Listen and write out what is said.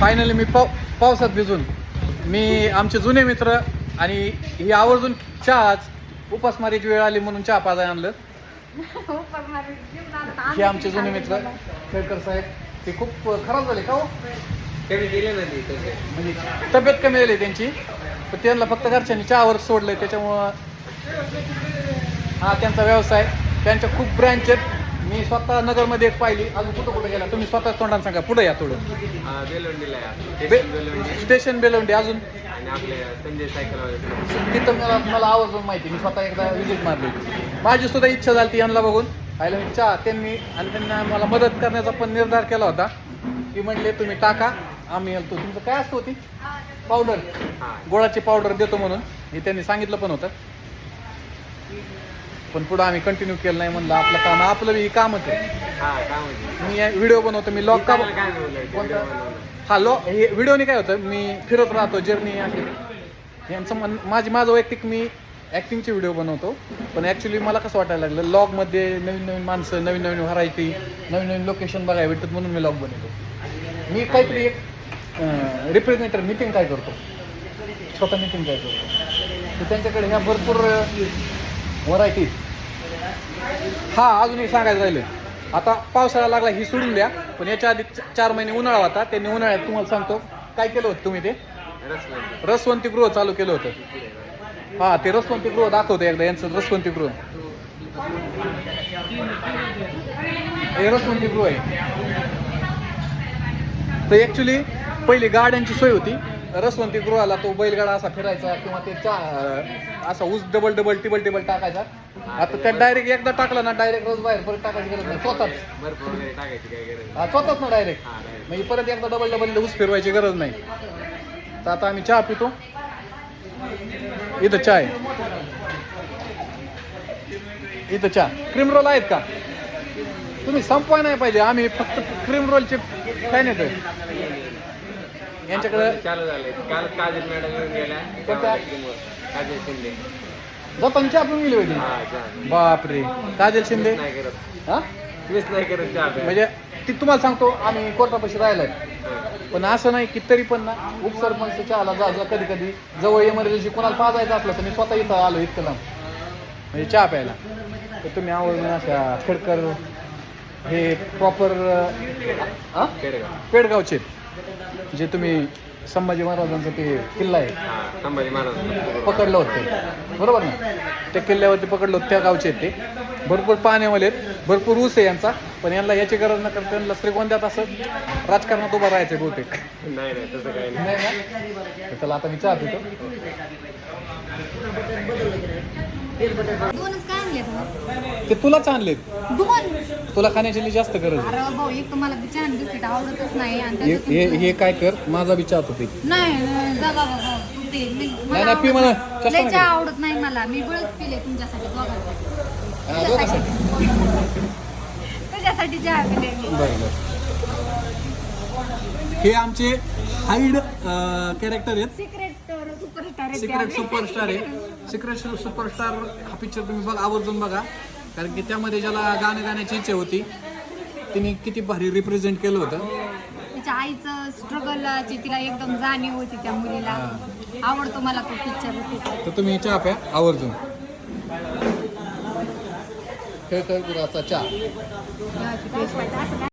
Finally मी पाव पावसात भिजून मी आमचे जुने मित्र आणि ही आवर्जून चहा आज उपासमारीची वेळ आली म्हणून चहा पाजाय आणलं. हे आमचे जुने मित्र खेळकर साहेब ते खूप खराब झाले का हो? म्हणजे तब्येत कमी झाली त्यांची. पण त्यांना फक्त घरच्यांनी चहावर सोडलंय त्याच्यामुळं हा त्यांचा व्यवसाय त्यांच्या खूप ब्रँच आहेत. मी स्वतः नगरमध्ये एक पाहिली. अजून कुठं कुठं गेला? तुम्ही स्वतःच तोंडाने सांगा. पुढे या थोडं. हा बेलोंडीला आहे बे- स्टेशन बेलवंडी अजून? आणि आपले संजय सायकल तिथं मला मला आवर्जून माहिती मी स्वतः एकदा विजिट मारली होती. माझी सुद्धा इच्छा झाली ती यांना बघून. आयला मी चहा त्यांनी आणि त्यांना मला मदत करण्याचा पण निर्धार केला होता. की म्हणले तुम्ही टाका. आम्ही येतो तुमचं काय असतं होती पावडर हा. गोळाची पावडर देतो म्हणून. हे त्यांनी सांगितलं पण होतं. पण पुढं आम्ही कंटिन्यू केलं नाही म्हणलं. आपलं काम आपलं बी कामच आहे हा काय मी व्हिडिओ बनवतो. मी लॉग का काय कोणता? हा लो हे व्हिडिओने काय होतं? मी फिरत राहतो जर्नी अशी यांचं मन माझी माझं वैयक्तिक मी ॲक्टिंगचे व्हिडिओ बनवतो. पण ॲक्च्युली मला कसं वाटायला लागलं? लॉगमध्ये नवीन नवीन माणसं नवीन नवीन व्हरायटी नवीन नवीन लोकेशन बघायला भेटतात म्हणून मी लॉग बनवतो. मी काहीतरी एक रिप्रेझेंटर मिटिंग काय करतो? स्वतः मिटिंग काय करतो? तर त्यांच्याकडे ह्या भरपूर व्हरायटीज हा अजूनही सांगायचं राहिलं. आता पावसाळा लागला ही सोडून द्या. पण याच्या आधी चार महिने उन्हाळा होता. त्यांनी उन्हाळ्यात तुम्हाला सांगतो काय केलं होतं तुम्ही ते? रसवंती. गृह चालू केलं होतं. हा ते रसवंती गृह दाखवतो एकदा यांचं रसवंती गृह. हे रसवंती गृह आहे. तर ॲक्च्युली पहिली गाड्यांची सोय होती. रसवंती गृहाला तो बैलगाडा असा फिरायचा किंवा ते चा असा ऊस डबल डबल टिबल टिबल टाकायचा. आता त्यात डायरेक्ट एकदा टाकला ना डायरेक्ट रस बाहेर परत टाकायची गरज नाही. स्वतःच. बर्फ वगैरे टाकायची काय गरज हा, स्वतःच ना डायरेक्ट. म्हणजे परत एकदा डबल डबल ऊस फिरवायची गरज नाही. तर आता आम्ही चहा पितो. इथं चहा आहे. इथं चहा. क्रीम रोल आहेत का? तुम्ही संपवाय नाही पाहिजे. आम्ही फक्त क्रीम रोलचे काय नाही यांच्याकडे चालू झालंय. काल काजल मॅडम गेल्या. कोणत्या? काजल शिंदे. पिऊन गेली हा चहा बापरे. काजल शिंदे? नाही करत. हा? मीच नाही करत चहा प्यायला. म्हणजे ती तुम्हाला सांगतो आम्ही कोर्टापाशी राहिलाय. हा. पण असं नाही की तरी पण ना उपसरपंच चहाला जा जा कधी कधी जवळ इमर्जन्सी कोणाला पाजायचं असलं तर मी स्वतः इथं आलो इतकं लांब. म्हणजे चहा प्यायला. तर तुम्ही आवडून अशा खेडकर हे प्रॉपर पेडगाव. पेडगावचे. आहेत. जे तुम्ही संभाजी महाराजांचं ते किल्ला आहे. हा संभाजी महाराज पकडलं होतं. बरोबर ना? त्या किल्ल्यावरती पकडलं होतं त्या गावचे आहेत ते. भरपूर पाण्यावाले आहेत. भरपूर ऊस आहे यांचा. पण यांना याची गरज न करता त्यांना श्रीगोंद्यात असं राजकारणात उभं राहायचं आहे बहुतेक. नाही नाही तसं काही नाही. नाही ना? तर चला आता मी चहा पितो. दोनच काय ते तुलाच आणलेत? दोन. तुला खाण्याची जास्त गरज आहे. अरे भाऊ एक तर मला छान बिस्किट आवडतच नाही आणि हे त्याच्यातून- हे- हे काय कर? माझा चहा होते नाही नाही, जा बाबा भाऊ तू ते मी- नाही, मला पी म्हणा. आवडत- चष्मा लय घे. चहा आवडत नाही मला. मी बळच पिले तुमच्यासाठी दोघांसाठी. तुझ्यासाठी. तुझ्यासाठी चहा पिले मी. बरं बरं. हे आमचे हाईड कॅरेक्टर आहेत. सिक्रेट सिक्रेट सुपरस्टार आहे. सिक्रेट सुपरस्टार हा पिक्चर तुम्ही बघा आवर्जून बघा. कारण की त्यामध्ये ज्याला गाणं गाण्याची इच्छा होती तिने किती भारी रिप्रेझेंट केलं होतं. तिच्या आईचं स्ट्रगलची तिला एकदम जाणीव होती त्या मुलीला. आवडतो मला तो पिक्चर तर तुम्ही चहा प्या आवर्जून. खेळकर गुराचा चहा.